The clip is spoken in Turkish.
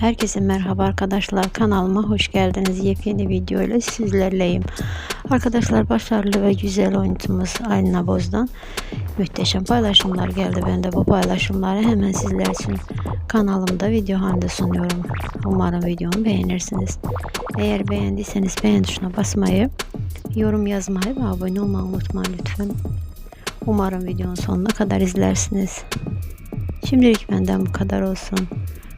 Herkese merhaba arkadaşlar. Kanalıma hoş geldiniz. Yepyeni video ile sizlerleyim. Arkadaşlar başarılı ve güzel oyuncumuz Alina Boz'dan muhteşem paylaşımlar geldi. Ben de bu paylaşımları hemen sizler için kanalımda video halinde sunuyorum. Umarım videomu beğenirsiniz. Eğer beğendiyseniz beğen tuşuna basmayı yorum yazmayı ve abone olmayı unutmayın lütfen. Umarım videonun sonuna kadar izlersiniz. Şimdilik benden bu kadar olsun